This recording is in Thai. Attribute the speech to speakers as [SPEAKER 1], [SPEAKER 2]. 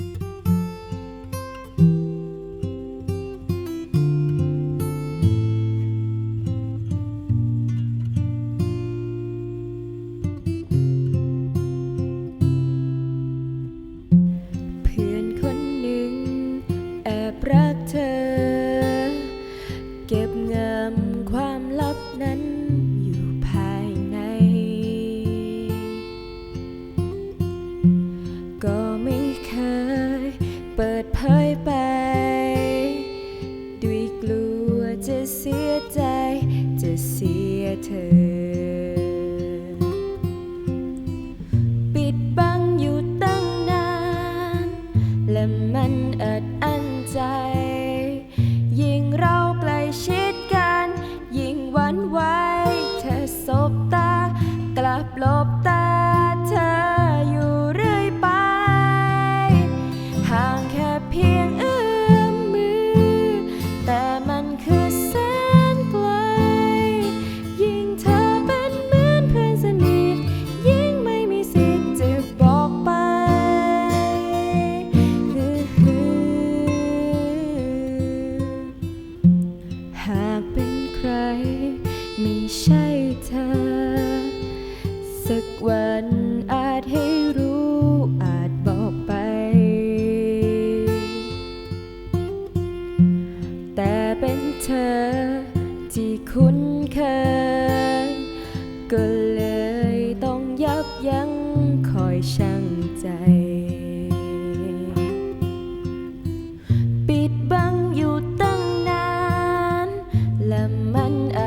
[SPEAKER 1] Thank you. จะเสียใจ จะเสียเธอ ปิดบังอยู่ตั้งนาน และมันอัดอั้นใจ ยิ่งเราใกล้ชิดกัน ยิ่งหวันไหวเธอสบตา กลับหลบตา ธอ สักวันอาจให้รู้อาจบอกไป แต่เป็นเธอที่คุ้นเคยก็เลยต้องยับยั้งคอยชั่งใจปิดบังอยู่ตั้งนานและมันอ